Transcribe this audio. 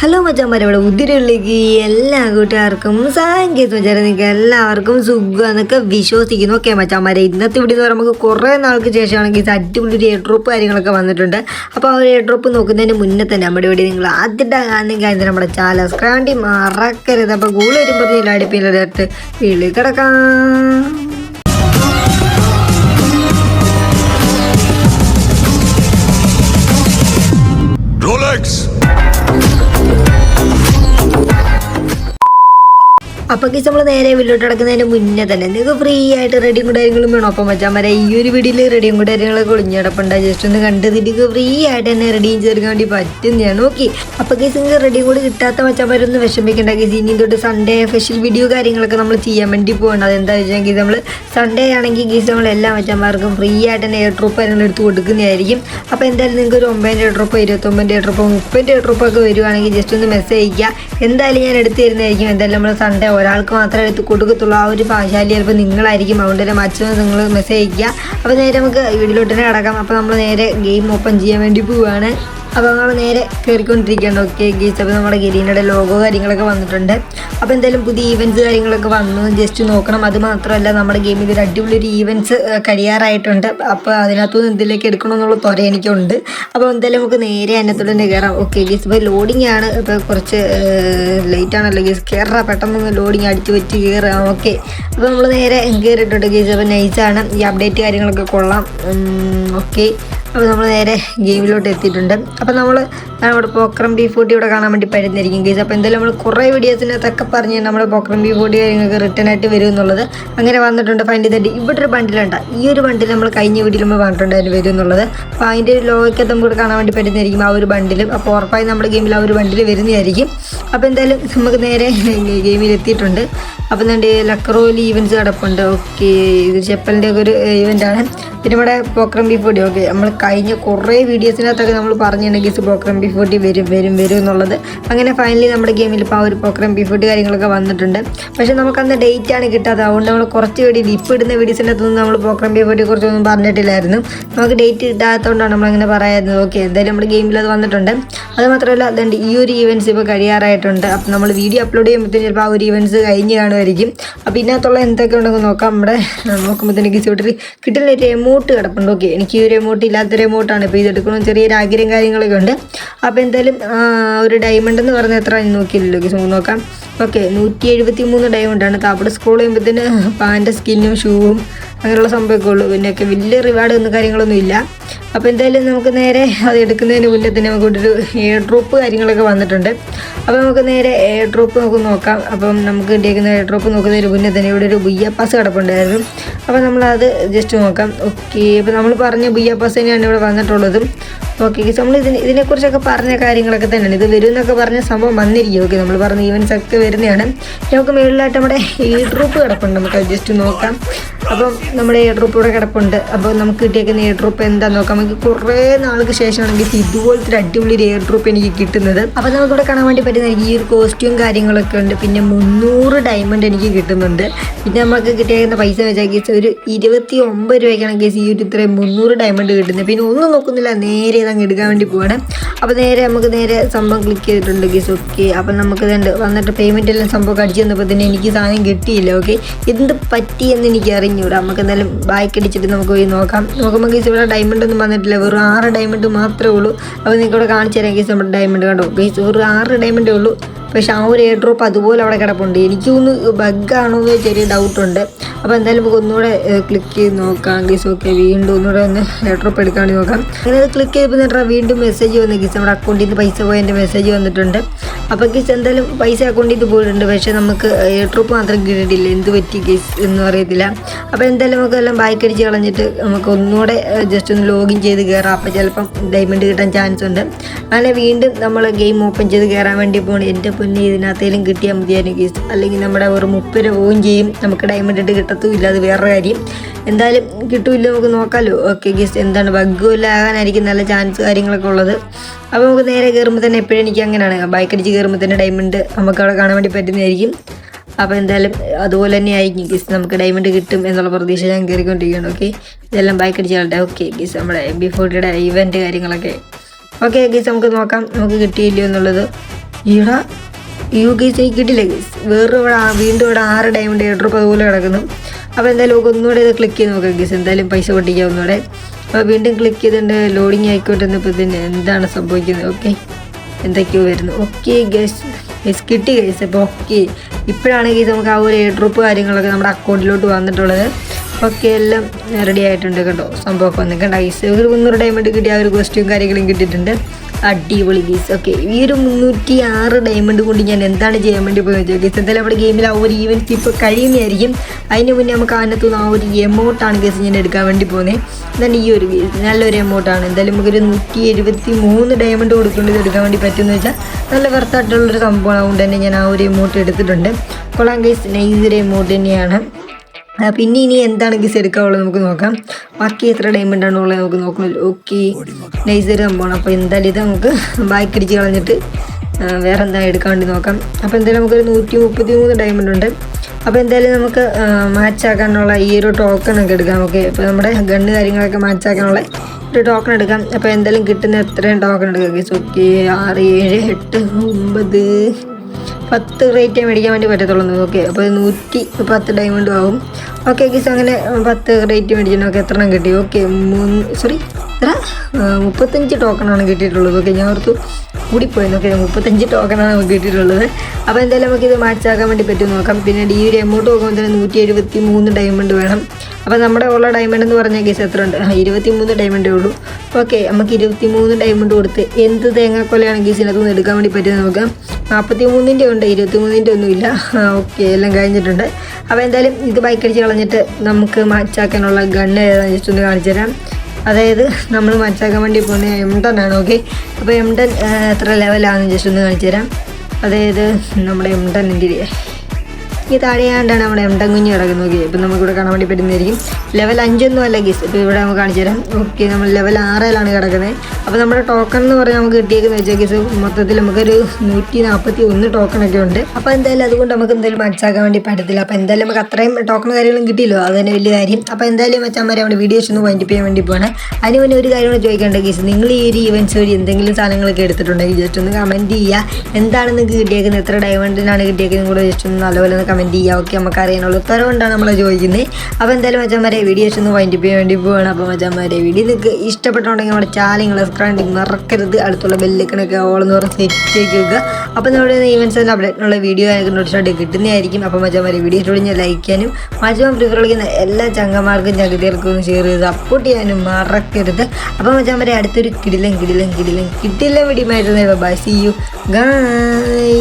Hello മച്ചാമാരെ ഇവിടെ ഉതിരുള്ളിക്ക് എല്ലാ കൂട്ടുകാർക്കും സാങ്കേതിക മച്ചാരെ നിങ്ങൾക്ക് എല്ലാവർക്കും സുഖമെന്നൊക്കെ വിശ്വസിക്കുന്നു. ഓക്കെ മച്ചാമാരെ ഇന്നത്തെ ഇവിടെ നിന്ന് നമുക്ക് കുറേ നാൾക്ക് ശേഷമാണെങ്കിൽ ഇത് അടിപൊളി ഒരു എയർ ഡ്രോപ്പ് കാര്യങ്ങളൊക്കെ വന്നിട്ടുണ്ട്. അപ്പോൾ ആ ഒരു എയർ ഡ്രോപ്പ് നോക്കുന്നതിന് മുന്നേ തന്നെ നമ്മുടെ ഇവിടെ നിങ്ങൾ ആദ്യത്തെ കാണുന്നെങ്കിൽ അതിന് നമ്മുടെ ചാല സ്ക്രാണ്ടി മറക്കരുത്. അപ്പോൾ ഗൂൾ വരുമ്പോൾ പറഞ്ഞില്ല വിളി കിടക്കാം. അപ്പോൾ കേസ് നമ്മൾ നേരെ വീട്ടിലോട്ട് കിടക്കുന്നതിന് മുന്നേ തന്നെ നിങ്ങൾക്ക് ഫ്രീ ആയിട്ട് റെഡിയും കൂടെ കാര്യങ്ങളും വേണം? അപ്പം വെച്ചാൽ മതി ഈ ഒരു വീഡിയോയിൽ റെഡിയും കൂടെ കാര്യങ്ങളൊക്കെ ജസ്റ്റ് ഒന്ന് കണ്ടത് നിങ്ങൾക്ക് ഫ്രീ ആയിട്ട് തന്നെ റെഡിയും ചേർക്കാൻ വേണ്ടി പറ്റുന്നതാണ് ഓക്കെ അപ്പോൾ കേസ് നിങ്ങൾക്ക് റെഡിയും കൂടി കിട്ടാത്ത മച്ചാന്മാരൊന്നും വിഷമിക്കേണ്ട കേസ് ഇനി തൊട്ട് സൺഡേ സ്പെഷ്യൽ വീഡിയോ കാര്യങ്ങളൊക്കെ നമ്മൾ ചെയ്യാൻ വേണ്ടി പോകണം അതെന്താ വെച്ചാൽ നമ്മൾ സൺഡേ ആണെങ്കിൽ ഗീസ് നമ്മൾ എല്ലാ മച്ചാന്മാർക്കും ഫ്രീ ആയിട്ട് തന്നെ എയർ ഡ്രോപ്പ് കാര്യങ്ങൾ എടുത്ത് കൊടുക്കുന്നതായിരിക്കും. അപ്പോൾ എന്തായാലും നിങ്ങൾക്ക് ഒരു ഒമ്പതിന്റെ എയർ ഡ്രോപ്പ് ഇരുപത്തൊമ്പതിന്റെ എയർ ഡ്രോപ്പ് മുപ്പതിന്റെ എയർ ഡ്രോപ്പ് ഒക്കെ വരുവാണെങ്കിൽ ജസ്റ്റ് ഒന്ന് മെസ്സേജ് അയക്കുക എന്തായാലും ഞാൻ എടുത്തു തരുന്നതായിരിക്കും. എന്തായാലും നമ്മൾ സൺഡേ ഒരാൾക്ക് മാത്രമേ എടുത്ത് കൊടുക്കത്തുള്ളൂ. ആ ഒരു ഭാഷാലി ചിലപ്പോൾ നിങ്ങളായിരിക്കും. അതുകൊണ്ട് തന്നെ മറ്റൊന്ന് നിങ്ങൾ മെസ്സേജ് അയക്കുക അപ്പോൾ നേരെ നമുക്ക് വീട്ടിലോട്ട് തന്നെ കിടക്കാം. അപ്പോൾ നമ്മൾ നേരെ ഗെയിം ഓപ്പൺ ചെയ്യാൻ വേണ്ടി പോവുകയാണ് അപ്പോൾ നമ്മൾ നേരെ കയറിക്കൊണ്ടിരിക്കുകയാണ് ഓക്കെ ഗീസ് അപ്പോൾ നമ്മുടെ ഗിരീനയുടെ ലോഗോ കാര്യങ്ങളൊക്കെ വന്നിട്ടുണ്ട്. അപ്പോൾ എന്തായാലും പുതിയ ഈവന്റ്സ് കാര്യങ്ങളൊക്കെ വന്നു. ജസ്റ്റ് നോക്കണം. അത് മാത്രമല്ല നമ്മുടെ ഗെയിമിൽ ഒരു അടിപൊളി ഒരു ഈവന്റ്സ് കഴിയാറായിട്ടുണ്ട് അപ്പോൾ അതിനകത്തുനിന്ന് എന്തിലേക്ക് എടുക്കണമെന്നുള്ള ത്വര എനിക്കുണ്ട്. അപ്പോൾ എന്തായാലും നമുക്ക് നേരെ അതിനകത്തോട് തന്നെ കയറാം ഓക്കെ ഗീസ് ഇപ്പോൾ ലോഡിംഗ് ആണ്. ഇപ്പോൾ കുറച്ച് ലേറ്റ് ആണല്ലോ ഗീസ് കയറാ പെട്ടെന്ന് ലോഡിങ് അടിച്ച് വെച്ച് കയറാം ഓക്കെ അപ്പോൾ നമ്മൾ നേരെ കയറിയിട്ടുണ്ട് ഗീസ് അപ്പോൾ നൈസാണ് ഈ അപ്ഡേറ്റ് കാര്യങ്ങളൊക്കെ കൊള്ളാം. ഓക്കെ അപ്പോൾ നമ്മൾ നേരെ ഗെയിമിലോട്ട് എത്തിയിട്ടുണ്ട്. അപ്പോൾ നമ്മൾ നമ്മുടെ പോക്രം ബി ഫോർട്ടി ഇവിടെ കാണാൻ വേണ്ടി പറ്റുന്നതായിരിക്കും ഗെയ്സ് അപ്പോൾ എന്തായാലും നമ്മൾ കുറേ വീഡിയോസിനകത്തൊക്കെ പറഞ്ഞ് നമ്മുടെ പോക്രം ബി ഫോർട്ടി കാര്യങ്ങൾക്ക് റിട്ടേൺ ആയിട്ട് വരും എന്നുള്ളത് അങ്ങനെ വന്നിട്ടുണ്ട്. ഫൈൻഡ് ചെയ്തിട്ട് ഇവിടെ ഒരു ബണ്ടിലുണ്ട് ഈ ഒരു ബണ്ടിൽ നമ്മൾ കഴിഞ്ഞ വീഡിയോയിൽ നമ്മൾ പറഞ്ഞിട്ടുണ്ടായിരുന്നു വരും എന്നുള്ളത്. അപ്പോൾ അതിന്റെ ഒരു ലോകൊക്കെ നമുക്ക് കാണാൻ വേണ്ടി പറ്റുന്നതായിരിക്കും ആ ഒരു ബണ്ടിലും അപ്പോൾ ഉറപ്പായി നമ്മുടെ ഗെയിമിൽ ആ ഒരു ബണ്ടിൽ വരുന്നതായിരിക്കും. അപ്പോൾ എന്തായാലും നമുക്ക് നേരെ ഗെയിമിൽ എത്തിയിട്ടുണ്ട് അപ്പോൾ എന്റെ ലക്കറോയിൽ ഈവൻസ് കിടപ്പുണ്ട് ഓക്കെ ഇത് ചെപ്പലിന്റെ ഒക്കെ ഒരു ആണ്. പിന്നെ നമ്മുടെ പോക്രം ബി ഫോർട്ടി ഓക്കെ. നമ്മൾ കഴിഞ്ഞ കുറേ വീഡിയോസിനകത്തൊക്കെ നമ്മൾ പറഞ്ഞിട്ടുണ്ടെങ്കിൽ പോക്രം ബി ഫോർട്ടി വരും വരും വരും എന്നുള്ളത്. അങ്ങനെ ഫൈനലി നമ്മുടെ ഗെയിമിൽ ഇപ്പോൾ ആ ഒരു പോക്രം ബി ഫോർട്ടി കാര്യങ്ങളൊക്കെ വന്നിട്ടുണ്ട്. പക്ഷേ നമുക്ക് അന്ന് ഡേറ്റ് ആണ് കിട്ടാത്തത്. അതുകൊണ്ട് നമ്മൾ കുറച്ച് വീഡിയോ ഇപ്പോൾ ഇടുന്ന വീഡിയോസിനകത്തൊന്നും നമ്മൾ പോക്രം ബി ഫോർട്ടി കുറിച്ചൊന്നും പറഞ്ഞിട്ടില്ലായിരുന്നു. നമുക്ക് ഡേറ്റ് കിട്ടാത്തതുകൊണ്ടാണ് നമ്മളങ്ങനെ പറയായിരുന്നത് ഓക്കെ എന്തായാലും നമ്മുടെ ഗെയിമിൽ അത് വന്നിട്ടുണ്ട്. അത് മാത്രമല്ല അതുകൊണ്ട് ഈ ഒരു ഈവൻസ് ഇപ്പോൾ കഴിയാറായിട്ടുണ്ട്. അപ്പം നമ്മൾ വീഡിയോ അപ്ലോഡ് ചെയ്യുമ്പോഴത്തേക്കും ചിലപ്പോൾ ആ ഒരു ഈവൻസ് കഴിഞ്ഞ് കാണുമായിരിക്കും അപ്പോൾ ഇതിനകത്തുള്ള എന്തൊക്കെ ഉണ്ടെന്ന് നോക്കാം. നമ്മുടെ നോക്കുമ്പോഴത്തേക്ക് തന്നെ ചോട്ടിൽ കിട്ടുന്ന റിമോട്ട് കിടപ്പുണ്ട്. ഓക്കെ എനിക്ക് ഈ ഒരു ഇല്ലാത്ത എമൗണ്ടാണ് ഇപ്പോൾ ഇതെടുക്കണം. ചെറിയൊരു ആഗ്രഹം കാര്യങ്ങളൊക്കെ ഉണ്ട്. അപ്പോൾ എന്തായാലും ഒരു ഡയമണ്ട് എന്ന് പറഞ്ഞാൽ എത്ര നോക്കിയില്ലല്ലോ ഓക്കെ നോക്കാം. ഓക്കെ നൂറ്റി എഴുപത്തി മൂന്ന് ഡയമണ്ടാണ് താപ്പടെ സ്ക്രോൾ ചെയ്യുമ്പോഴത്തേന് പാന്റെ സ്കിന്നും ഷൂവും അങ്ങനെയുള്ള സംഭവമൊക്കെ ഉള്ളൂ. പിന്നെയൊക്കെ വലിയ റിവാർഡ് ഒന്നും കാര്യങ്ങളൊന്നും ഇല്ല. അപ്പോൾ എന്തായാലും നമുക്ക് നേരെ അത് എടുക്കുന്നതിന് മുന്നേ തന്നെ നമുക്ക് ഒരു എയർ ഡ്രോപ്പ് കാര്യങ്ങളൊക്കെ വന്നിട്ടുണ്ട്. അപ്പോൾ നമുക്ക് നേരെ എയർ ഡ്രോപ്പ് നമുക്ക് നോക്കാം. അപ്പം നമുക്ക് കിട്ടിയേക്കുന്ന എയർ ഡ്രോപ്പ് നോക്കുന്നതിന് മുന്നേ തന്നെ ഇവിടെ ഒരു ബിയ പാസ് കിടപ്പുണ്ടായിരുന്നു. അപ്പോൾ നമ്മളത് ജസ്റ്റ് നോക്കാം. ഓക്കെ അപ്പോൾ നമ്മൾ പറഞ്ഞ പാസ് തന്നെയാണ് ഇവിടെ വന്നിട്ടുള്ളതും. ഓക്കെ നമ്മൾ ഇതിന് ഇതിനെക്കുറിച്ചൊക്കെ പറഞ്ഞ കാര്യങ്ങളൊക്കെ തന്നെയാണ്. ഇത് വരും എന്നൊക്കെ പറഞ്ഞ സംഭവം വന്നിരിക്കും. ഓക്കെ നമ്മൾ പറഞ്ഞ ഈവൻസ് ഒക്കെ വരുന്നതാണ്. നമുക്ക് മുകളിലായിട്ട് നമ്മുടെ എയർ ഡ്രോപ്പ് കിടപ്പുണ്ട്. നമുക്ക് ജസ്റ്റ് നോക്കാം. അപ്പം നമ്മുടെ എയർ ഡ്രോപ്പ് ഇവിടെ കിടപ്പുണ്ട്. അപ്പോൾ നമുക്ക് കിട്ടിയേക്കുന്ന എയർ ഡ്രോപ്പ് എന്താണെന്ന് നോക്കാം. നമുക്ക് കുറേ നാൾക്ക് ശേഷമാണെങ്കിൽ ഇതുപോലത്തെ ഒരു അടിപൊളി ഒരു എയർ ഡ്രോപ്പ് എനിക്ക് കിട്ടുന്നത്. അപ്പോൾ നമുക്കിവിടെ കാണാൻ വേണ്ടി പറ്റുന്ന ഈ ഒരു കോസ്റ്റ്യൂം കാര്യങ്ങളൊക്കെ ഉണ്ട്. പിന്നെ മുന്നൂറ് ഡയമണ്ട് എനിക്ക് കിട്ടുന്നുണ്ട്. പിന്നെ നമുക്ക് കിട്ടിയേക്കുന്ന പൈസ വെച്ചാൽ കേസ് ഒരു ഇരുപത്തി ഒമ്പത് രൂപയ്ക്കാണ് കേസ് ഈ ഒരു ഇത്രയും മുന്നൂറ് ഡയമണ്ട് കിട്ടുന്നത്. പിന്നെ ഒന്നും നോക്കുന്നില്ല നേരെ ഇതങ്ങ് എടുക്കാൻ വേണ്ടി പോവാണ്. അപ്പോൾ നേരെ നമുക്ക് നേരെ സംഭവം ക്ലിക്ക് ചെയ്തിട്ടുണ്ട് കേസ് ഓക്കെ അപ്പം നമുക്ക് ഇതുണ്ട് വന്നിട്ട് പേയ്മെന്റ് എല്ലാം സംഭവം അടിച്ചു തന്നപ്പോൾ തന്നെ എനിക്ക് സാധനം കിട്ടിയില്ല ഓക്കെ എന്ത് പറ്റി എന്ന് എനിക്ക് അറിഞ്ഞൂടാ. നമുക്ക് എന്തായാലും ബാക്ക് അടിച്ചിട്ട് നമുക്ക് പോയി നോക്കാം. നോക്കുമ്പോൾ കേസ് ഇവിടെ ഡയമണ്ട് ഒന്നും വന്നിട്ടില്ല. വെറും ആറ് ഡയമണ്ട് മാത്രമേ ഉള്ളൂ. അപ്പോൾ നിങ്ങൾക്ക് ഇവിടെ കാണിച്ചു തരാം കേസ് നമ്മുടെ ഡയമണ്ട് കണ്ടോ? കേസ് വെറും ആറ് ഡയമണ്ടേ ഉള്ളൂ. പക്ഷെ ആ ഒരു എയർ ഡ്രോപ്പ് അതുപോലെ അവിടെ കിടപ്പുണ്ട്. എനിക്കൊന്ന് ബഗ്ഗാണോ എന്ന് ചെറിയ ഡൗട്ടുണ്ട് അപ്പോൾ എന്തായാലും നമുക്ക് ഒന്നുകൂടെ ക്ലിക്ക് ചെയ്ത് നോക്കാം. ഗീസ് ഓക്കെ വീണ്ടും ഒന്നുകൂടെ ഒന്ന് എയർ ഡ്രോപ്പ് എടുക്കാൻ നോക്കാം. അങ്ങനെ അത് ക്ലിക്ക് ചെയ്തപ്പോൾ എന്നിട്ട് വീണ്ടും മെസ്സേജ് വന്നു. ഗീസ് നമ്മുടെ അക്കൗണ്ടിൽ നിന്ന് പൈസ പോയതിന്റെ മെസ്സേജ് വന്നിട്ടുണ്ട്. അപ്പോൾ ഗീസ് എന്തായാലും പൈസ അക്കൗണ്ടിൽ നിന്ന് പോയിട്ടുണ്ട്. പക്ഷേ നമുക്ക് എയർ ഡ്രോപ്പ് മാത്രം കിട്ടിയിട്ടില്ല. എന്ത് പറ്റി ഗീസ് എന്ന് അറിയത്തില്ല. അപ്പോൾ എന്തായാലും നമുക്ക് എല്ലാം ബാക്ക് അടിച്ച് കളഞ്ഞിട്ട് നമുക്ക് ഒന്നുകൂടെ ജസ്റ്റ് ഒന്ന് ലോഗിൻ ചെയ്ത് കയറാം അപ്പോൾ ചിലപ്പം ഡയമണ്ട് കിട്ടാൻ ചാൻസ് ഉണ്ട്. അങ്ങനെ വീണ്ടും നമ്മൾ ഗെയിം ഓപ്പൺ ചെയ്ത് കയറാൻ വേണ്ടി പോകണം എന്റെ പൊന്നി ഇതിനകത്തേലും കിട്ടിയാൽ മതിയായിരുന്നു ഗീസ് അല്ലെങ്കിൽ നമ്മുടെ വെറും മുപ്പത് പോവുകയും ചെയ്യും. നമുക്ക് ഡയമണ്ട് ഇട്ട് കിട്ടത്തുമില്ല. അത് വേറെ കാര്യം. എന്തായാലും കിട്ടൂല്ല നമുക്ക് നോക്കാമല്ലോ ഓക്കെ ഗീസ് എന്താണ്? ബഗ്ഗുമില്ലാകാനായിരിക്കും നല്ല ചാൻസ് കാര്യങ്ങളൊക്കെ ഉള്ളത്. അപ്പോൾ നമുക്ക് നേരെ കയറുമ്പോൾ തന്നെ എപ്പോഴും എനിക്ക് അങ്ങനെയാണ്. ബൈക്ക് അടിച്ച് കയറുമ്പോൾ തന്നെ ഡയമണ്ട് നമുക്ക് അവിടെ കാണാൻ വേണ്ടി പറ്റുന്നതായിരിക്കും. അപ്പോൾ എന്തായാലും അതുപോലെ തന്നെ ആയിരിക്കും ഗീസ് നമുക്ക് ഡയമണ്ട് കിട്ടും എന്നുള്ള പ്രതീക്ഷ ഞാൻ കയറിക്കൊണ്ടിരിക്കുകയാണ്. ഓക്കെ ഇതെല്ലാം ബൈക്ക് അടിച്ച് കളട്ടെ ഓക്കെ ഗീസ് നമ്മുടെ എം ബി ഫോർട്ടിയുടെ ഇവന്റ് കാര്യങ്ങളൊക്കെ. ഓക്കെ ഗീസ് നമുക്ക് നോക്കാം. നമുക്ക് കിട്ടിയില്ലയോ എന്നുള്ളത്. ഈടാ യു കെ എനിക്ക് കിട്ടില്ല ഗൈസ് വേറെ ഇവിടെ വീണ്ടും ഇവിടെ ആറ് ഡയമണ്ട് എയർ ഡ്രോപ്പ് അതുപോലെ കിടക്കുന്നു. അപ്പോൾ എന്തായാലും നമുക്ക് ഒന്നുകൂടെ ഇത് ക്ലിക്ക് ചെയ്ത് നോക്കാം ഗൈസ്. എന്തായാലും പൈസ പൊട്ടിക്കാം ഒന്നുകൂടെ അപ്പോൾ വീണ്ടും ക്ലിക്ക് ചെയ്തിട്ട് ലോഡിങ് ആയിക്കോട്ടെ ഇപ്പോൾ ഇതിന് എന്താണ് സംഭവിക്കുന്നത്? ഓക്കെ എന്തൊക്കെയോ വരുന്നു. ഓക്കെ ഗസ് ഗസ് കിട്ടി ഗൈസ് അപ്പോൾ ഓക്കെ ഇപ്പോഴാണ് ഗൈസ് നമുക്ക് ആ ഒരു എയർ ഡ്രോപ്പ് കാര്യങ്ങളൊക്കെ നമ്മുടെ അക്കൗണ്ടിലോട്ട് വന്നിട്ടുള്ളത്. ഓക്കെ എല്ലാം റെഡി ആയിട്ടുണ്ട് കേട്ടോ. സംഭവമൊക്കെ വന്നിട്ടുണ്ട് ഗൈസ് ഒരു മുന്നൂറ് ഡയമണ്ട് കിട്ടിയ ആ ഒരു കോസ്റ്റ്യൂം കാര്യങ്ങളും കിട്ടിയിട്ടുണ്ട്. അടിപൊളി ഗീസ്. ഓക്കെ ഈ ഒരു മുന്നൂറ്റി ആറ് ഡയമണ്ട് കൊണ്ട് ഞാൻ എന്താണ് ചെയ്യാൻ വേണ്ടി പോയത്? ഗീസ് എന്തായാലും നമ്മുടെ ഗെയിമിൽ ആ ഒരു ഈവന്റ് ഇപ്പോൾ കഴിയുന്നതായിരിക്കും. അതിന് മുന്നേ നമുക്ക് അതിനകത്തുനിന്ന് ആ ഒരു എമൗണ്ടാണ് ഗീസ് ഞാൻ എടുക്കാൻ വേണ്ടി പോകുന്നത് എന്താണ് ഈ ഒരു നല്ലൊരു എമൗണ്ടാണ് എന്തായാലും നമുക്കൊരു നൂറ്റി എഴുപത്തി മൂന്ന് ഡയമണ്ട് കൊടുക്കേണ്ടത് എടുക്കാൻ വേണ്ടി പറ്റുമെന്ന് വെച്ചാൽ നല്ല വെർത്തായിട്ടുള്ളൊരു സംഭവം അതുകൊണ്ട് തന്നെ ഞാൻ ആ ഒരു എമൗണ്ട് എടുത്തിട്ടുണ്ട്. കൊള്ളാം ഗീസ് ഒരു എമൗണ്ട് തന്നെയാണ്. പിന്നെ ഇനി എന്താണ് ഗിസ് എടുക്കാനുള്ളത് നമുക്ക് നോക്കാം. ബാക്കി എത്ര ഡയമണ്ട് ആണുള്ളത് നമുക്ക് നോക്കണമല്ലോ ഓക്കെ നൈസർ സംഭവമാണ്. അപ്പോൾ എന്തായാലും ഇത് നമുക്ക് ബാക്ക് അടിച്ച് കളഞ്ഞിട്ട് വേറെ എന്താ എടുക്കാൻ വേണ്ടി നോക്കാം. അപ്പോൾ എന്തായാലും നമുക്കൊരു നൂറ്റി മുപ്പത്തി മൂന്ന് ഡയമണ്ട് ഉണ്ട്. അപ്പോൾ എന്തായാലും നമുക്ക് മാച്ച് ആക്കാനുള്ള ഈ ഒരു ടോക്കൺ ഒക്കെ എടുക്കാം. ഓക്കെ അപ്പോൾ നമ്മുടെ ഗണ്ണ് കാര്യങ്ങളൊക്കെ മാച്ച് ആക്കാനുള്ള ഒരു ടോക്കൺ എടുക്കാം. അപ്പോൾ എന്തായാലും കിട്ടുന്ന എത്രയും ടോക്കൺ എടുക്കാം. ഓക്കെ ആറ് ഏഴ് എട്ട് ഒമ്പത്. പത്ത് റേറ്റേ മേടിക്കാൻ വേണ്ടി പറ്റത്തുള്ളൂ ഓക്കെ അപ്പോൾ നൂറ്റി പത്ത് ഡയമണ്ട് ആവും. ഓക്കെ ഗീസ് അങ്ങനെ പത്ത് റേറ്റ് മേടിക്കണം ഓക്കെ എത്ര എണ്ണം കിട്ടി? ഓക്കെ മൂന്ന് സോറി എത്ര? മുപ്പത്തഞ്ച് ടോക്കണാണ് കിട്ടിയിട്ടുള്ളത്. ഓക്കെ ഞാൻ ഓർത്തു കൂടിപ്പോയി ഓക്കെ മുപ്പത്തഞ്ച് ടോക്കണാണ് നമുക്ക് കിട്ടിയിട്ടുള്ളത്. അപ്പോൾ എന്തായാലും നമുക്ക് ഇത് മാച്ച് ആക്കാൻ വേണ്ടി പറ്റും. നോക്കാം. പിന്നെ ഈ ഒരു എമൗണ്ട് നോക്കുമ്പോൾ തന്നെ നൂറ്റി എഴുപത്തി മൂന്ന് ഡയമണ്ട് വേണം. അപ്പോൾ നമ്മുടെ ഉള്ള ഡയമണ്ട് എന്ന് പറഞ്ഞാൽ കേസ് എത്ര ഉണ്ട്? ഇരുപത്തി മൂന്ന് ഡയമണ്ടേ ഉള്ളൂ. ഓക്കെ നമുക്ക് ഇരുപത്തി മൂന്ന് ഡയമണ്ട് കൊടുത്ത് എന്ത് തേങ്ങാക്കൊലയാണ് ഗീസിനകത്ത് നിന്ന് എടുക്കാൻ വേണ്ടി പറ്റുന്നത് നോക്കാം. നാൽപ്പത്തി മൂന്നിന്റെ ഉണ്ട് ഇരുപത്തി മൂന്നിന്റെ ഒന്നുമില്ല ഓക്കെ എല്ലാം കഴിഞ്ഞിട്ടുണ്ട്. അപ്പോൾ എന്തായാലും ഇത് ബൈക്ക് അടിച്ച് കളഞ്ഞിട്ട് നമുക്ക് മാച്ചാക്കാനുള്ള ഗണ്ണ് ഏതാണെന്ന് ജസ്റ്റ് ഒന്ന് കാണിച്ചു തരാം. അതായത് നമ്മൾ മാച്ചാക്കാൻ വേണ്ടി പോകുന്ന എംഡൻ ആണ് ഓക്കെ അപ്പോൾ എംടൺ എത്ര ലെവലാണെന്ന് ജസ്റ്റ് ഒന്ന് കാണിച്ചു തരാം. അതായത് നമ്മുടെ എംഡൻ എന്തിരി ഈ താഴെയാണ്ടാണ് നമ്മുടെ എംടൻ കുഞ്ഞ് കിടക്കുന്നത് ഓക്കെ ഇപ്പം നമുക്കിവിടെ കാണാൻ വേണ്ടി പറ്റുന്നതായിരിക്കും. ലെവൽ അഞ്ചൊന്നും അല്ല ഗീസ് ഇപ്പോൾ ഇവിടെ നമുക്ക് കാണിച്ചു തരാം. ഓക്കെ നമ്മൾ ലെവൽ ആറിലാണ് കിടക്കുന്നത്. അപ്പോൾ നമ്മുടെ ടോക്കൺ എന്ന് പറഞ്ഞാൽ നമുക്ക് കിട്ടിയേക്കുന്ന വെച്ചാൽ ഗീസ് മൊത്തത്തിൽ നമുക്കൊരു നൂറ്റി നാൽപ്പത്തി ഒന്ന് ടോക്കണൊക്കെ ഉണ്ട്. അപ്പോൾ എന്തായാലും അതുകൊണ്ട് നമുക്ക് എന്തായാലും മനസ്സാക്കാൻ വേണ്ടി പറ്റത്തില്ല. അപ്പോൾ എന്തായാലും നമുക്ക് അത്രയും ടോക്കൺ കാര്യങ്ങളും കിട്ടിയല്ലോ? അത് തന്നെ വലിയ കാര്യം. അപ്പോൾ എന്തായാലും വെച്ചാൽ നമ്മുടെ വീഡിയോസ് ഒന്ന് വൈൻഡ് ചെയ്യാൻ വേണ്ടി പോകണം അതിന് മുന്നേ ഒരു കാര്യം കൂടെ ചോദിക്കേണ്ട ഗീസ് നിങ്ങൾ ഈ ഒരു ഇവൻസ് വഴി എന്തെങ്കിലും സാധനങ്ങളൊക്കെ എടുത്തിട്ടുണ്ടെങ്കിൽ ജസ്റ്റ് ഒന്ന് കമന്റ് ചെയ്യുക. എന്താണ് നിങ്ങൾക്ക് കിട്ടിയേക്കുന്നത്? എത്ര ഡയമണ്ടിനാണ് കിട്ടിയേക്കുന്നത്? കൂടെ ജസ്റ്റ് ഒന്ന് നല്ലപോലെ ഒന്ന് കമന്റ് ചെയ്യുക ഓക്കെ നമുക്ക് അറിയാനുള്ള ഉത്തരം കൊണ്ടാണ് നമ്മൾ ചോദിക്കുന്നത് അപ്പോൾ എന്തായാലും മച്ചന്മാരെ വീഡിയോ ഒന്ന് വൈൻഡ് ചെയ്യാൻ വേണ്ടി പോവുകയാണ് അപ്പോൾ മച്ചന്മാരെ വീഡിയോ നിങ്ങൾക്ക് ഇഷ്ടപ്പെട്ടുണ്ടെങ്കിൽ നമ്മുടെ ചാനൽ സബ്സ്ക്രൈബ് മറക്കരുത്. അടുത്തുള്ള ബെല്ലിക്കണൊക്കെ ഓളെന്ന് പറഞ്ഞ് സെറ്റ് വെക്കുക. അപ്പോൾ നമ്മുടെ ഈവൻസിന്റെ അപ്ഡേറ്റിനുള്ള വീഡിയോ ആയിട്ട് നോട്ടിഫിക്കേഷൻ കിട്ടുന്നതായിരിക്കും. അപ്പോൾ മച്ചന്മാരെ വീഡിയോ ഇഷ്ടപ്പെടുന്ന ലൈക്ക് ചെയ്യാനും മച്ചമാൻ പ്രിഫർ കളിക്കുന്ന എല്ലാ ചങ്ങമാർക്കും ചകിതികൾക്കും ഷെയർ ചെയ്ത് സപ്പോർട്ട് ചെയ്യാനും മറക്കരുത്. അപ്പോൾ മച്ചന്മാരെ അടുത്തൊരു കിടിലം കിടിലം കിടിലം വീഡിയോ ബൈ സി യു ഗായ്